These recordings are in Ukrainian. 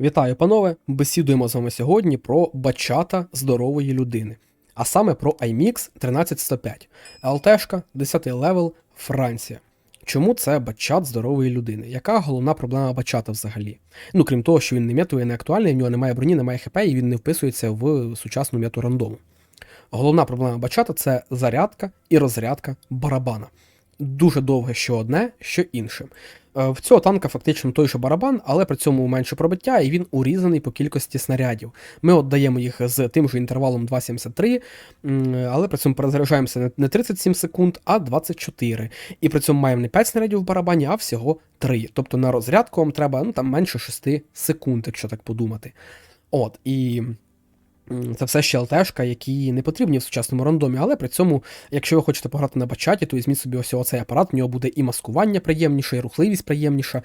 Вітаю, панове! Бесідуємо з вами сьогодні про бачата здорової людини, а саме про iMix 13105, ЛТшка, 10 левел, Франція. Чому це бачат здорової людини? Яка головна проблема бачата взагалі? Ну, крім того, що він не метовий, не актуальний, в нього немає броні, немає хп, і він не вписується в сучасну мету рандому. Головна проблема бачата це зарядка і розрядка барабана. Дуже довге що одне, що інше. Е, В цього танка фактично той же барабан, але при цьому менше пробиття, і він урізаний по кількості снарядів. Ми от даємо їх з тим же інтервалом 2,73, м, але при цьому перезаряджаємося не 37 секунд, а 24. І при цьому маємо не 5 снарядів в барабані, а всього 3. Тобто на розрядку вам треба ну, там, менше 6 секунд, якщо так подумати. От, і. Це все ще ЛТшка, які не потрібні в сучасному рандомі, але при цьому, якщо ви хочете пограти на бачаті, то візьміть собі ось цей апарат, у нього буде і маскування приємніше, і рухливість приємніша,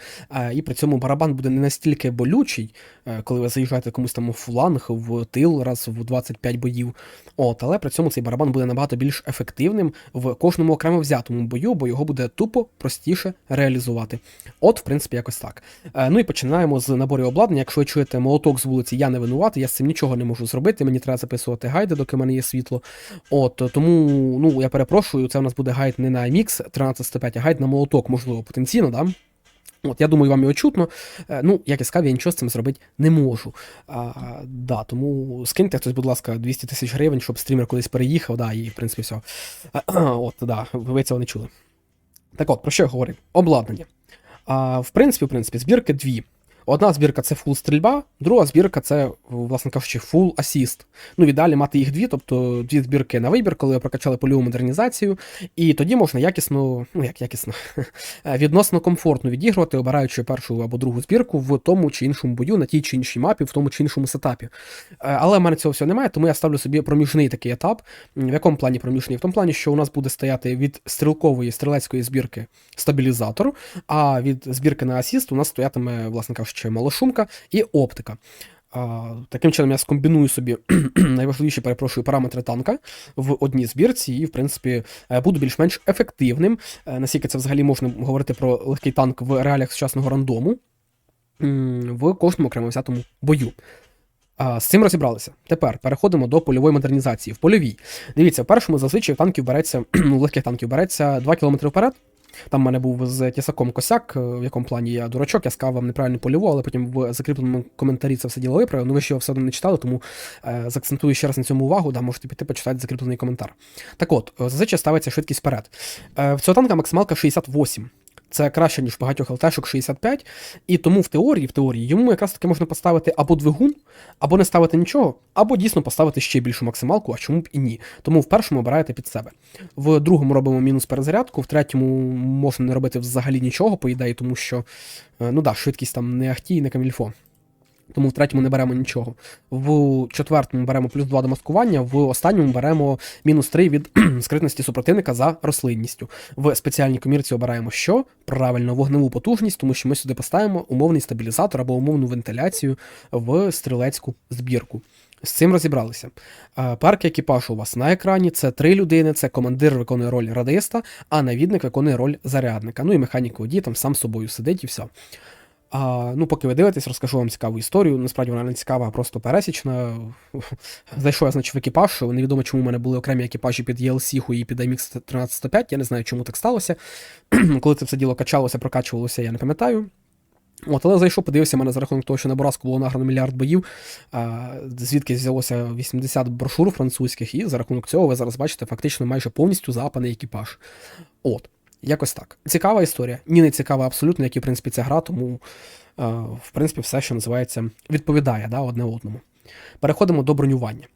і при цьому барабан буде не настільки болючий, е, коли ви заїжджаєте комусь там у фланг, в тил раз в 25 боїв. От, але при цьому цей барабан буде набагато більш ефективним в кожному окремо взятому бою, бо його буде тупо простіше реалізувати. От, в принципі, якось так. Е, Ну і починаємо з наборів обладнання. Якщо ви чуєте молоток з вулиці, я не винуватий, я з цим нічого не можу зробити. Мені треба записувати гайди, доки в мене є світло. От тому, ну я перепрошую, це у нас буде гайд не на MX 1305, а гайд на молоток, можливо, потенційно, да? От, я думаю, вам його чутно. Е, Ну, як я сказав, я нічого з цим зробити не можу. А, да, тому скиньте хтось, будь ласка, 200 тисяч гривень, щоб стрімер кудись переїхав, да, і в принципі все. От, да, ви цього не чули. Так от, про що я говорив? Обладнання. А, в принципі, в принципі, збірки дві. Одна збірка це фул стрільба, друга збірка це, власне кажучи, фул асіст. Ну, в ідеалі мати їх дві, тобто дві збірки на вибір, коли прокачали польову модернізацію, і тоді можна якісно, ну як якісно, відносно комфортно відігрувати, обираючи першу або другу збірку в тому чи іншому бою, на тій чи іншій мапі, в тому чи іншому сетапі. Е, Але в мене цього всього немає, тому я ставлю собі проміжний такий етап. В якому плані проміжний? В тому плані, що у нас буде стояти від стрілкової стрілецької збірки стабілізатор, а від збірки на асіст у нас стоятиме, власне кажучи, малошумка і оптика. Таким чином я скомбіную собі найважливіші, перепрошую, параметри танка в одній збірці, і, в принципі, е, буду більш-менш ефективним. Е, Наскільки це взагалі можна говорити про легкий танк в реаліях сучасного рандому в кожному окремо взятому бою. З цим розібралися. Тепер переходимо до польової модернізації. В польовій. Дивіться, в першому зазвичай танків береться, ну, легких танків береться 2 км вперед. Там в мене був з тісаком косяк, е, в якому плані я дурачок, я сказав вам неправильно польову, але потім в закріпленому коментарі це все діло виправив. Ну ви ще його все одно не читали, тому е, заакцентую ще раз на цьому увагу, да, можете піти почитати закріплений коментар. Так от, е, зазвичай ставиться швидкість вперед. Е, в цього танка максималка 68. Це краще, ніж багатьох ЛТшок 65. І тому в теорії, в теорії йому якраз таки можна поставити або двигун, або не ставити нічого, або дійсно поставити ще більшу максималку, а чому б і ні. Тому в першому обираєте під себе. В другому робимо мінус перезарядку, в третьому можна не робити взагалі нічого, по ідеї, тому що, е, ну да, швидкість там не ахті і не камільфо. Тому в третьому не беремо нічого. В четвертому беремо плюс 2 до маскування, в останньому беремо мінус 3 від скритності супротивника за рослинністю. В спеціальній комірці обираємо що? Правильно, вогневу потужність, тому що ми сюди поставимо умовний стабілізатор або умовну вентиляцію в стрілецьку збірку. З цим розібралися. Е, Перки екіпажу у вас на екрані це три людини: це командир виконує роль радиста, а навідник виконує роль зарядника. Ну і механік водій там сам собою сидить і все. А, ну, поки ви дивитесь, розкажу вам цікаву історію. Насправді вона не цікава, а просто пересічна. Зайшов я, значить, в екіпаж. Невідомо, чому в мене були окремі екіпажі під ELC і під IMX 1305. Я не знаю, чому так сталося. Коли це все діло качалося, прокачувалося, я не пам'ятаю. От, але зайшов, подивився, мене за рахунок того, що на Боразку було награно мільярд боїв, звідки взялося 80 брошур французьких, і за рахунок цього ви зараз бачите фактично майже повністю запаний екіпаж. От, якось так. Цікава історія. Ні, не цікава абсолютно, як і в принципі ця гра, тому а, в принципі все, що називається, відповідає да, одне одному. Переходимо до бронювання.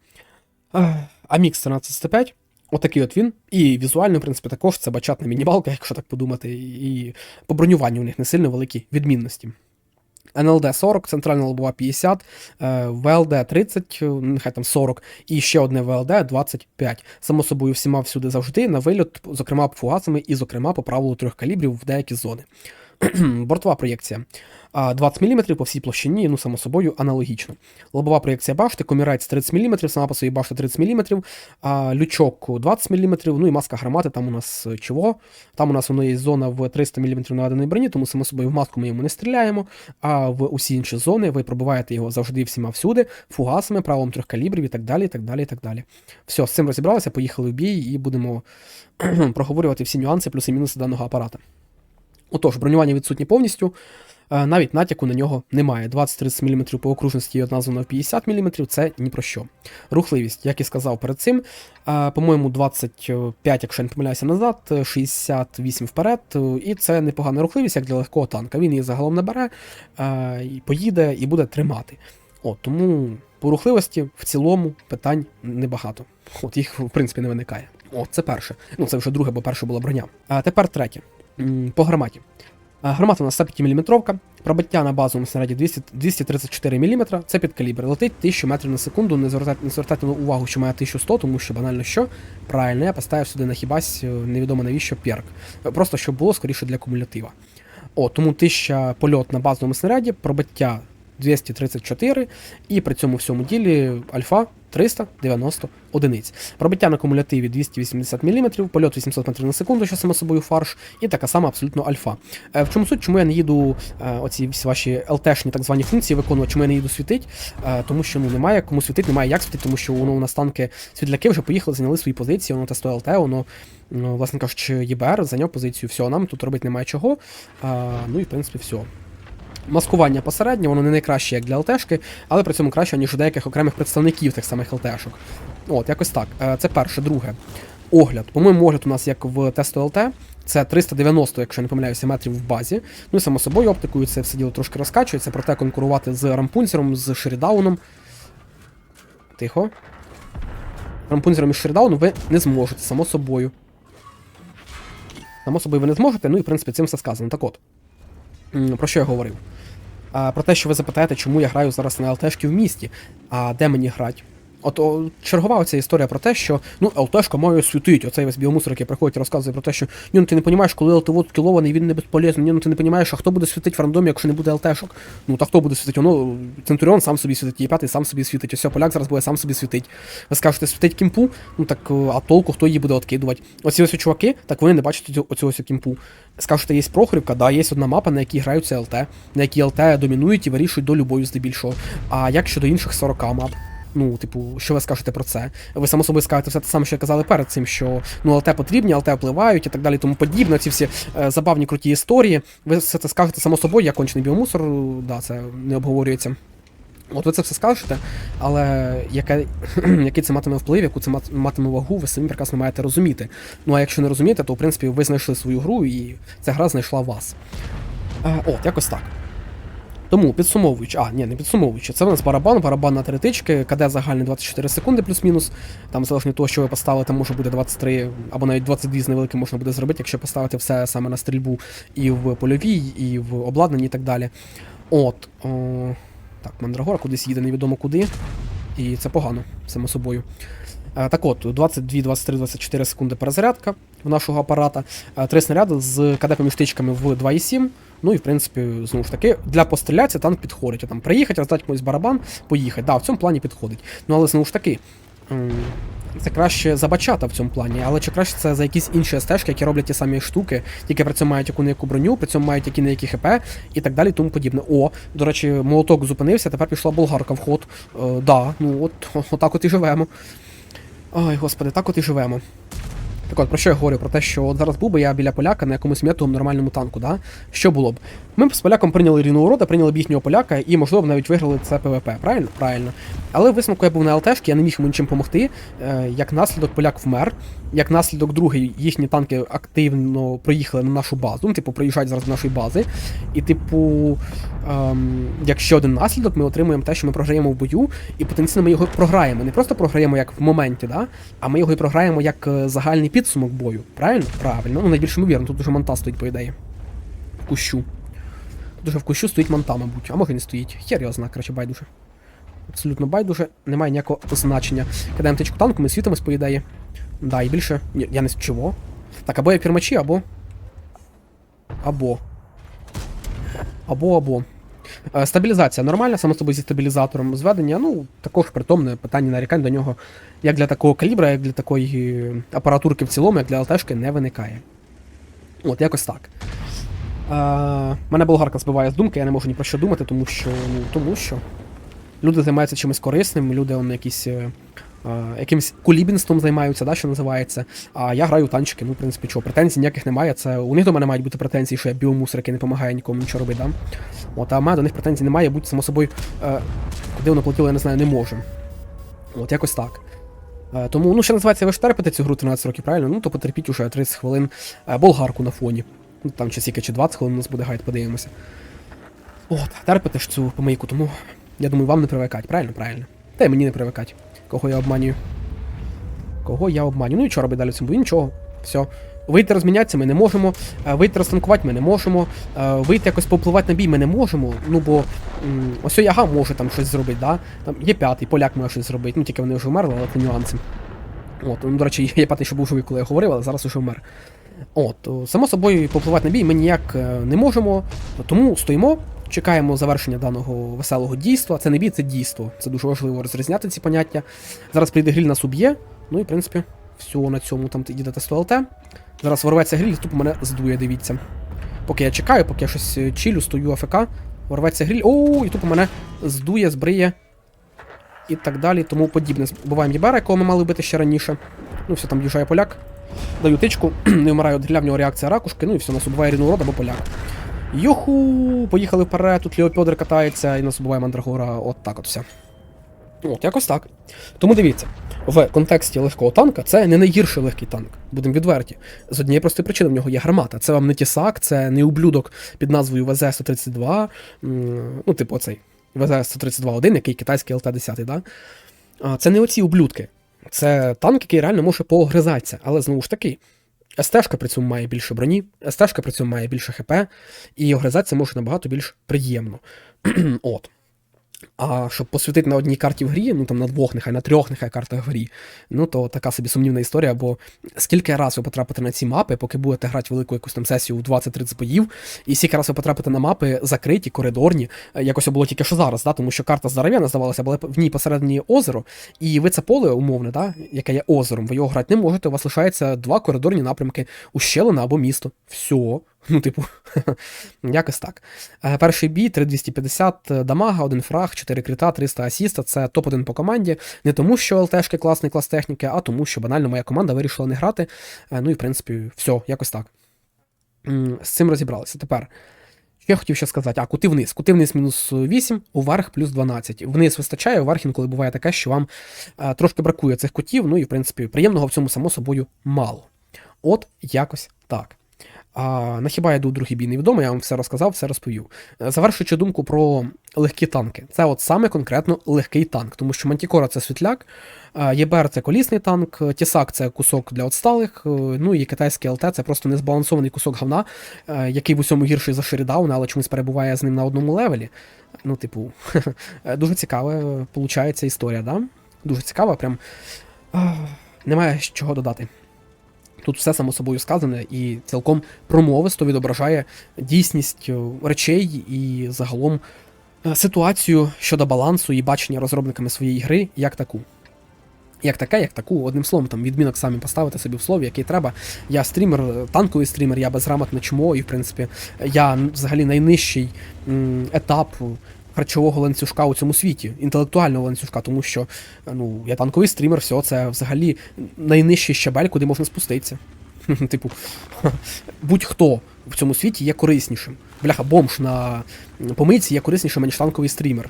Амікс 135 Отакий от він. І візуально, в принципі, також це бачатна мінімалка, якщо так подумати, і по бронюванню у них не сильно великі відмінності. НЛД 40, центральна лобова 50, е, ВЛД 30, е, нехай там 40, і ще одне ВЛД 25. Само собою, всіма всюди завжди на вильот, зокрема фугасами і, зокрема, по правилу трьох калібрів в деякі зони. Бортова проєкція. 20 мм по всій площині, ну, само собою, аналогічно. Лобова проєкція башти, комірець 30 мм, сама по собі башта 30 мм, лючок 20 мм, ну і маска гармати, там у нас е, чого? Там у нас воно є зона в 300 мм наведеної броні, тому само собою в маску ми йому не стріляємо, а в усі інші зони ви пробиваєте його завжди всіма всюди, фугасами, правилом трьох калібрів і так далі. і так далі, і так далі. Все, з цим розібралися, поїхали в бій і будемо проговорювати всі нюанси, плюси і мінуси даного апарата. Отож, бронювання відсутнє повністю. Е, Навіть натяку на нього немає. 20-30 мм по окружності і одна зона в 50 мм це ні про що. Рухливість, як і сказав перед цим, е, по-моєму, 25, якщо я не помиляюся назад, 68 вперед. е, І це непогана рухливість, як для легкого танка. Він її загалом набере, поїде і буде тримати. От, тому по рухливості в цілому питань небагато. От їх, в принципі, не виникає. О, це перше. Ну, це вже друге, бо перше була броня. А тепер третє. По гарматі. А, Гармата у нас 105 мм, пробиття на базовому снаряді 200, 234 мм, це під калібр. Летить 1000 метрів на секунду, не звертайте, не звертайте увагу, що має 1100, тому що банально що. Правильно, я поставив сюди на хібась, е, невідомо навіщо перк. Е, Просто щоб було скоріше для кумулятива. О, тому 1000 польот на базовому снаряді, пробиття 234, і при цьому всьому ділі альфа 390 одиниць. Пробиття на кумулятиві 280 мм, польот 800 метрів на секунду, що само собою фарш, і така сама абсолютно альфа. Е, В чому суть, чому я не їду е, оці всі ваші ЛТшні так звані функції виконувати, чому я не їду світить? Е, Тому що ну немає кому світити, немає як світити, тому що воно у нас танки світляки вже поїхали, зайняли свої позиції, воно тестує ЛТ, воно, ну, власне кажучи, ЄБР зайняв позицію, все, нам тут робити немає чого. Ну і в принципі все. Маскування посереднє, воно не найкраще як для ЛТшки, але при цьому краще, ніж у деяких окремих представників тих самих ЛТшок. От, якось так. Е, Це перше, друге. Огляд. По-моєму, огляд у нас як в тесту ЛТ. Це 390, якщо я не помиляюся, метрів в базі. Ну і само собою оптикою це все діло трошки розкачується, проте конкурувати з рампунцером, з Шерідауном. Тихо. Рампунцером і Шерідауном ви не зможете, само собою. Само собою ви не зможете, ну і в принципі цим все сказано. Так от. Про що я говорив? Про те, що ви запитаєте, чому я граю зараз на ЛТшки в місті, а де мені грати? От о, чергова оця історія про те, що ну ЛТшка має світить. Оцей весь біомусор, який приходить і розказує про те, що ні, ну ти не розумієш, коли ЛТВО скілований, він не безполезний, ні, ну ти не розумієш, а хто буде світити в рандомі, якщо не буде ЛТшок? Ну та хто буде світити? Воно Центуріон сам собі світить, є п'ятий сам собі світить, ось поляк зараз буде сам собі світить. Ви скажете, світить кімпу, ну так е, а толку, хто її буде откидувати? Оці ось чуваки, так вони не бачать оцю кімпу. Скажете, є Прохорівка, да, є одна мапа, на якій граються ЛТ, на якій ЛТ домінують і вирішують долю бою здебільшого. А як щодо інших 40 мап? Ну, типу, що ви скажете про це? Ви само собою скажете все те саме, що казали перед цим, що ну ЛТ потрібні, ЛТ впливають і так далі, тому подібне. Ці всі е, забавні круті історії. Ви все це скажете само собою, я кончений біомусор, да, це не обговорюється. От ви це все скажете, але яке, який це матиме вплив, яку це матиме вагу, ви самі прекрасно маєте розуміти. Ну а якщо не розумієте, то в принципі ви знайшли свою гру і ця гра знайшла вас. Е, от, якось так. Тому підсумовуючи, а, ні, не підсумовуючи, це в нас барабан, барабан на три тички, КД загальний 24 секунди плюс-мінус. Там залежно від того, що ви поставите, може буде 23 або навіть 22 з невеликим можна буде зробити, якщо поставити все саме на стрільбу і в польовій, і в обладнанні і так далі. От. О, так, Мандрагора кудись їде, невідомо куди. І це погано, само собою. Е, Так от, 22, 23, 24 секунди перезарядка в нашого апарата. Е, Три снаряди з КД-помістичками в 2,7. Ну і в принципі, знову ж таки, для постріляції танк підходить. А там приїхати, роздати комусь барабан, поїхати. Да, в цьому плані підходить. Ну але знову ж таки. Це краще за бачата в цьому плані, але чи краще це за якісь інші стежки, які роблять ті самі штуки, тільки при цьому мають яку не яку броню, при цьому мають які не які ХП і так далі, тому подібне. О, до речі, молоток зупинився, тепер пішла болгарка в ход. Е, да, ну от, отак от і живемо. Ой, господи, так от і живемо. Так от, про що я говорю? Про те, що от зараз був би я біля поляка на якомусь метовому нормальному танку, да? Що було б? Ми б з поляком прийняли рівну урода, прийняли б їхнього поляка і, можливо, навіть виграли це ПВП, правильно? Правильно. Але висновку я був на ЛТшки, я не міг йому нічим допомогти. Е, як наслідок поляк вмер, як наслідок другий, їхні танки активно проїхали на нашу базу, ну, типу, проїжджають зараз до нашої бази. І, типу, ем, як ще один наслідок, ми отримуємо те, що ми програємо в бою, і потенційно ми його програємо. Не просто програємо як в моменті, да? а ми його і програємо як е, загальний підсумок бою. Правильно? Правильно. Ну, найбільш ймовірно, тут уже монта стоїть, по ідеї. В кущу. Тут уже в кущу стоїть монта, мабуть, а може не стоїть. Хер його зна, коротше, байдуже. Абсолютно байдуже, немає ніякого значення. Кидаємо тичку танку, ми світимось, по ідеї. Да, і більше. Я не чого. Так, або я пірмачі, або. Або. або або. Е, Стабілізація нормальна, само собою зі стабілізатором зведення, ну, також притомне питання нарікань до нього, як для такого калібра, як для такої е, апаратурки в цілому, як для ЛТшки, не виникає. От, якось так. Е, мене болгарка збиває з думки, я не можу ні про що думати, тому що. Ну, тому що. Люди займаються чимось корисним, люди он, якісь. Е, якимось кулібінством займаються, да, що називається. А я граю танчики, ну, в принципі, чого, претензій ніяких немає. Це у них до мене мають бути претензії, що я біомусор, який не допомагає нікому нічого робити, да? От, а в мене до них претензій немає, будь само собою, е, куди воно полетіло, я не знаю, не можу. От якось так. Е, тому, ну, ще називається ви ж терпите цю гру 13 років, правильно? Ну, то потерпіть уже 30 хвилин болгарку на фоні. Ну, там чи скільки, чи 20 хвилин у нас буде гайд, подивимося. От, терпите ж цю помийку, тому я думаю, вам не привикать, правильно? Правильно. Та й мені не привикать. Кого я обманюю? Кого я обманюю? Ну і що робити далі цьому? Нічого. Все. Вийти розмінятися ми не можемо, е, вийти розтанкувати ми не можемо, е, вийти якось попливати на бій ми не можемо. Ну бо ось Яга може там щось зробити, да? Там є п'ятий, поляк може щось зробити. Ну тільки вони вже вмерли, але це нюанси. От, ну, до речі, є п'ятий, що був живий, коли я говорив, але зараз уже вмер. От, само собою, попливати на бій ми ніяк е, не можемо, тому стоїмо, чекаємо завершення даного веселого дійства. Це не бій, це дійство. Це дуже важливо розрізняти ці поняття. Зараз прийде гріль нас уб'є. Ну і в принципі, все на цьому там їде тесто ЛТ. Зараз ворветься гріль тупо мене здує, дивіться. Поки я чекаю, поки я щось е, чилю, стою АФК, ворветься гріль. Оу, і тупо мене здує, збриє. І так далі, тому подібне. Буваємо Єбера, якого ми мали вбити ще раніше. Ну, все, там в'їжджає поляк. Даю тичку, не вмираю від в нього реакція ракушки, ну і все, нас убиває рідну урод або поляк. Юху! Поїхали вперед, тут Леопьодр катається і нас убиває Мандрагора. От так от все. От, якось так. Тому дивіться, в контексті легкого танка це не найгірший легкий танк, будемо відверті. З однієї простої причини в нього є гармата. Це вам не тісак, це не ублюдок під назвою ВЗ-132, ну, типу, оцей ВЗ-132-1, який китайський ЛТ-10, да? Це не оці ублюдки. Це танк, який реально може поогризатися, але знову ж таки. СТ-шка при цьому має більше броні, СТ-шка при цьому має більше ХП, і огризатися може набагато більш приємно. От. А щоб посвятити на одній карті в грі, ну там на двох, нехай на трьох, нехай картах в грі, ну то така собі сумнівна історія, бо скільки раз ви потрапите на ці мапи, поки будете грати велику якусь там сесію в 20-30 боїв, і скільки раз ви потрапите на мапи закриті, коридорні, е, якось було тільки що зараз, да, тому що карта здоров'яна здавалася, але в ній посередині озеро, і ви це поле умовне, да, яке є озером, ви його грати не можете, у вас лишається два коридорні напрямки, ущелина або місто. Все. Ну, типу, якось так. Е, Перший бій 3250 дамага, один фраг, 4 крита, 300 асіста. Це топ-1 по команді. Не тому, що ЛТшки класний клас техніки, а тому, що банально моя команда вирішила не грати. Е, Ну і в принципі, все, якось так. З цим розібралися. Тепер. Що я хотів ще сказати? А, кути вниз. Кути вниз мінус 8, уверх плюс 12. Вниз вистачає, уверх інколи буває таке, що вам е, трошки бракує цих кутів, ну і в принципі приємного в цьому само собою мало. От якось так. А на хіба я йду другий бій невідомо, я вам все розказав, все розповів. Е, Завершуючи думку про легкі танки, це от саме конкретно легкий танк, тому що Мантікора це світляк, е, ЄБР це колісний танк, е, Тісак це кусок для отсталих, ну і китайський ЛТ це просто незбалансований кусок говна, який в усьому гірший за Шерідауна, але чомусь перебуває з ним на одному левелі. Ну, типу, дуже цікава получається історія, да? Дуже цікава, прям немає чого додати. Тут все само собою сказане і цілком промовисто відображає дійсність е, речей і загалом е, ситуацію щодо балансу і бачення розробниками своєї гри як таку. Як таке, як таку, одним словом, там відмінок самі поставити собі в слові, який треба. Я стрімер, е, танковий стрімер, я безграмотне чмо, і в принципі я взагалі найнижчий етап харчового ланцюжка у цьому світі, інтелектуального ланцюжка, тому що ну, я танковий стрімер, все, це взагалі найнижчий щабель, куди можна спуститися. Типу, будь-хто в цьому світі є кориснішим. Бляха, бомж на помийці є кориснішим, ніж танковий стрімер.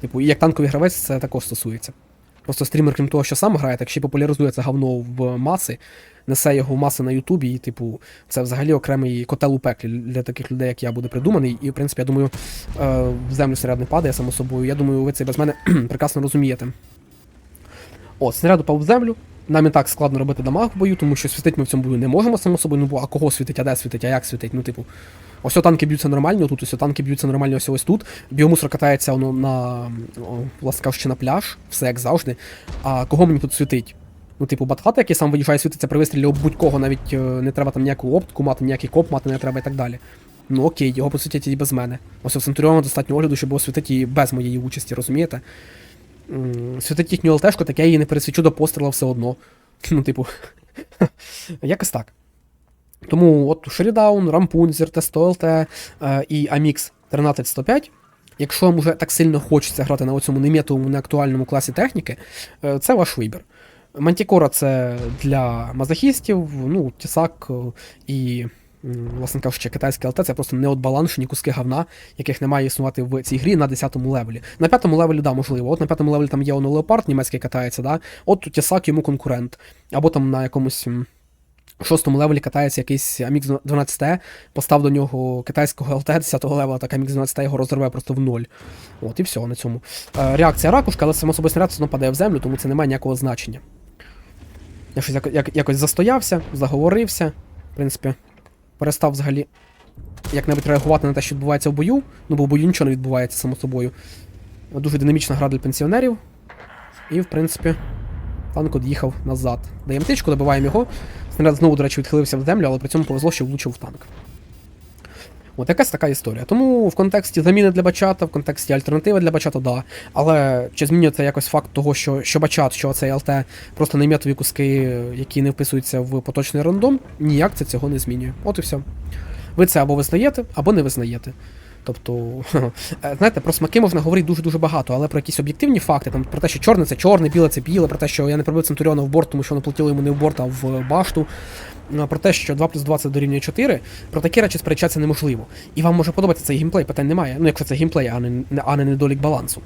Типу, і як танковий гравець це також стосується. Просто стрімер, крім того, що сам грає, так ще й популяризує це говно в маси, несе його в маси на Ютубі, і, типу, це взагалі окремий котел у пеклі для таких людей, як я, буде придуманий. І, в принципі, я думаю, е, в землю снаряд не падає, само собою. Я думаю, ви це без мене прекрасно розумієте. От, снаряд упав в землю. Нам і так складно робити дамаг в бою, тому що світить ми в цьому бою не можемо, само собою. Ну бо а кого світить, а де світить, а як світить? Ну, типу, ось танки б'ються нормально, тут ось танки б'ються нормально, ось ось тут. Біомусор катається воно на, власне кажучи, на пляж, все як завжди. А кого мені тут світить? Ну, типу, батхат, який сам виїжджає світиться при вистрілі об будь-кого, навіть е, не треба там ніяку оптику мати, ніякий коп мати не треба і так далі. Ну окей, його посвятять і без мене. Ось у Центуріона достатньо огляду, щоб його світити і без моєї участі, розумієте? Світить їхню ЛТшку, так я її не пересвічу до постріла все одно. Ну, типу, якось так. Тому от Шерідаун, Рампунзер, Тесто ЛТ е, і Amix 13105. Якщо вам уже так сильно хочеться грати на цьому неметовому, неактуальному класі техніки, е, це ваш вибір. Мантікора це для мазохістів, ну, Тісак е, і, власне кажучи, китайське ЛТ це просто неотбаланшені куски говна, яких не має існувати в цій грі на 10-му левелі. На 5-му левелі, да, можливо. От на 5-му левелі там є воно Леопард німецький катається, да? от Тісак йому конкурент. Або там на якомусь. Шостому левелі катається якийсь Amix 12T, постав до нього китайського LT 10-го левела, так Amix 12T його розірве просто в ноль. От і все на цьому. Е, реакція ракушка, але само собою снаряд все одно падає в землю, тому це не має ніякого значення. Я щось як, якось застоявся, заговорився. В принципі, перестав взагалі як-небудь реагувати на те, що відбувається в бою. Ну, бо в бою нічого не відбувається, само собою. Дуже динамічна гра для пенсіонерів. І, в принципі, танк од'їхав назад. Даємо тичку, добиваємо його. Снаряд знову, до речі, відхилився в землю, але при цьому повезло, що влучив в танк. От якась така історія. Тому в контексті заміни для бачата, в контексті альтернативи для бачата, да. Але чи змінюється якось факт того, що, що бачат, що цей ЛТ просто нейметові куски, які не вписуються в поточний рандом, ніяк це цього не змінює. От і все. Ви це або визнаєте, або не визнаєте. Тобто, е, знаєте, про смаки можна говорити дуже-дуже багато, але про якісь об'єктивні факти, там про те, що чорне це чорне, біле це біле, про те, що я не пробив Центуріона в борт, тому що воно йому не в борт, а в башту. Ну, Про те, що 2 плюс 2 це дорівнює 4, про такі речі сперечатися неможливо. І вам може подобатися цей геймплей, питань немає. Ну, якщо це геймплей, а не, а не недолік балансу.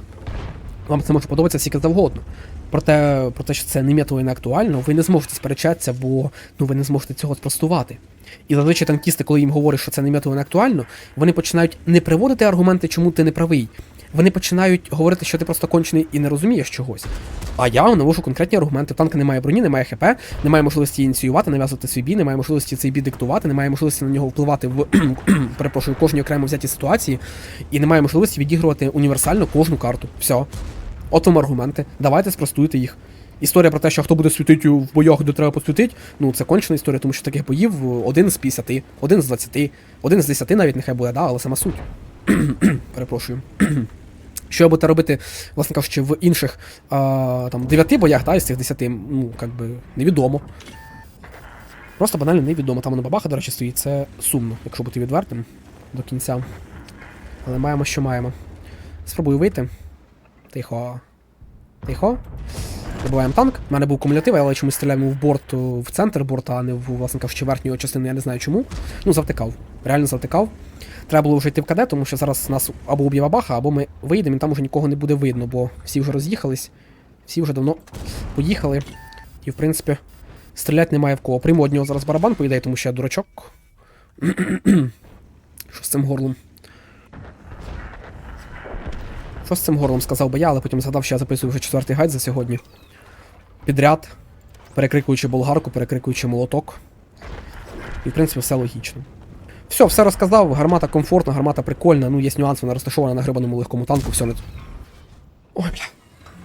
Вам це може подобатися скільки завгодно. Проте, про те, що це не метово і не актуально, ви не зможете сперечатися, бо ну, ви не зможете цього спростувати. І зазвичай танкісти, коли їм говорять, що це не метово і не актуально, вони починають не приводити аргументи, чому ти не правий. Вони починають говорити, що ти просто кончений і не розумієш чогось. А я навожу конкретні аргументи. Танка немає броні, немає ХП, немає можливості ініціювати, нав'язувати свій бій, немає можливості цей бій диктувати, немає можливості на нього впливати в перепрошую, кожній окремо взятій ситуації, і немає можливості відігрувати універсально кожну карту. Все. От вам аргументи. Давайте спростуйте їх. Історія про те, що хто буде світити в боях, де треба посвітити, ну це кончена історія, тому що таких боїв один з 50, один з 20, один з 10 навіть нехай буде, да, але сама суть. Перепрошую. Що я буду робити, власне кажучи, в інших а, там, 9 боях, да, із цих 10, ну, як би, невідомо. Просто банально невідомо. Там воно бабаха, до речі, стоїть. Це сумно, якщо бути відвертим до кінця. Але маємо, що маємо. Спробую вийти. Тихо. Тихо. Добиваємо танк. У мене був кумулятив, але чомусь стріляємо в борт в центр борта, а не в власне кажучи, верхню частину, я не знаю чому. Ну, завтикав. Реально завтикав. Треба було вже йти в КД, тому що зараз нас або уб'є бабаха, або ми вийдемо, і там уже нікого не буде видно, бо всі вже роз'їхались, всі вже давно поїхали. І, в принципі, стріляти немає в кого. Прийму одного зараз барабан, по тому що я дурачок. Що з цим горлом? Що з цим горлом сказав би я, але потім згадав, що я записую вже четвертий гайд за сьогодні. Підряд, перекрикуючи болгарку, перекрикуючи молоток. І, в принципі, все логічно. Все, все розказав, гармата комфортна, гармата прикольна, ну є нюанс, вона розташована на грибаному легкому танку, все на. Ой, бля.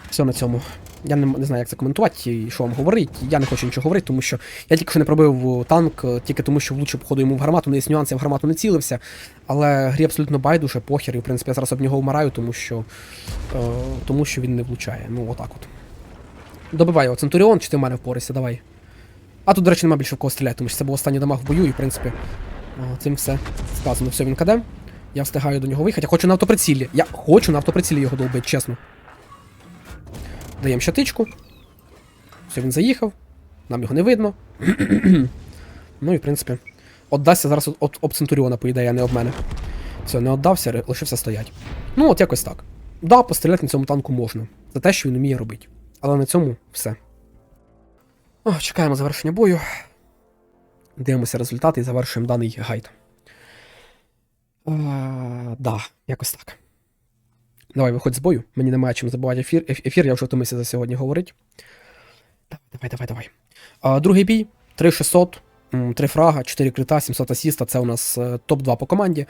Все на цьому. Я не, не знаю, як це коментувати і що вам говорити. Я не хочу нічого говорити, тому що я тільки що не пробив танк, е, тільки тому, що влучив, походу, йому в гармату, не є нюанс, я в гармату не цілився. Але грі абсолютно байдуже, похер, і в принципі я зараз об нього вмираю, тому що е, тому що він не влучає. Ну, отак от. Добивай його, Центуріон, чи ти в мене впорайся, давай. А тут, до речі, нема більше в кого стріляти, тому що це був останній дамаг в бою, і в принципі цим все сказано. Все, він КД. Я встигаю до нього виїхати. Я хочу на автоприцілі. Я хочу на автоприцілі його долбити, чесно. Даємо щатичку. Все, він заїхав. Нам його не видно. ну і в принципі. Отдасться зараз об, об Центуріона, по ідеї, а не об мене. Все, не отдався, лишився стоять. Ну, от якось так. Да, постріляти на цьому танку можна. За те, що він вміє робити. Але на цьому все. О, чекаємо завершення бою. Дивимося результати і завершуємо даний гайд. А, да, якось так. Давай, виходь з бою. Мені немає чим забувати ефір. Ефір я вже втомився за сьогодні говорить. Давай, давай, давай, давай. А, другий бій. 3600, 3 фрага, 4 крита, 700 асіста. Це у нас е, топ-2 по команді.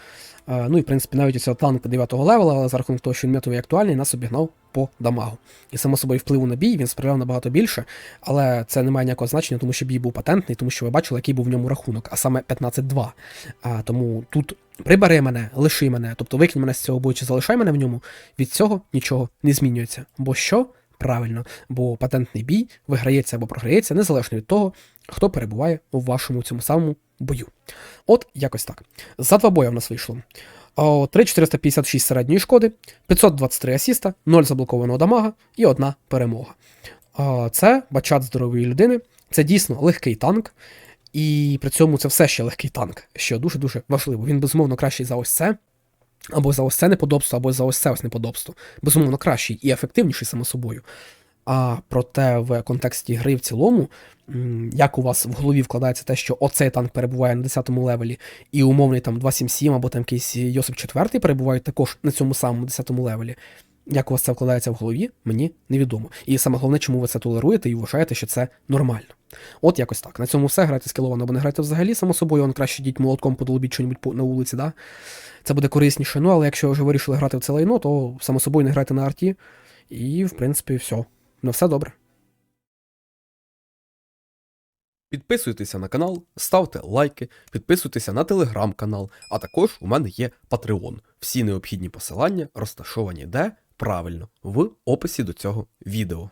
Е, ну і в принципі навіть ось танк 9-го левела, але за рахунок того, що він метовий актуальний, нас обігнав по дамагу. І само собою впливу на бій він справляв набагато більше, але це не має ніякого значення, тому що бій був патентний, тому що ви бачили, який був в ньому рахунок, а саме 15-2. Тому тут прибери мене, лиши мене, тобто викинь мене з цього бою чи залишай мене в ньому, від цього нічого не змінюється. Бо що? Правильно, бо патентний бій виграється або програється незалежно від того, хто перебуває у вашому цьому самому бою. От якось так. За два бої в нас вийшло. 3456 середньої шкоди, 523 асіста, 0 заблокованого дамага і одна перемога. Це бачат здорової людини, це дійсно легкий танк, і при цьому це все ще легкий танк, що дуже-дуже важливо. Він безумовно кращий за ось це, або за ось це неподобство, або за ось це ось неподобство. Безумовно, кращий і ефективніший, само собою. А проте в контексті гри в цілому, як у вас в голові вкладається те, що оцей танк перебуває на 10-му левелі, і умовний там 277 або там якийсь Йосип 4 перебувають також на цьому самому 10-му левелі. Як у вас це вкладається в голові, мені невідомо. І саме головне, чому ви це толеруєте і вважаєте, що це нормально. От якось так. На цьому все. Грайте скіловано або не грайте взагалі. Само собою, он краще йдіть молотком подолубіть щось на вулиці, да? Це буде корисніше. Ну, але якщо вже вирішили грати в це лайно, то само собою не грайте на арті. І, в принципі, все. Ну, все добре. Підписуйтеся на канал, ставте лайки, підписуйтеся на телеграм-канал, а також у мене є Patreon. Всі необхідні посилання розташовані де правильно в описі до цього відео.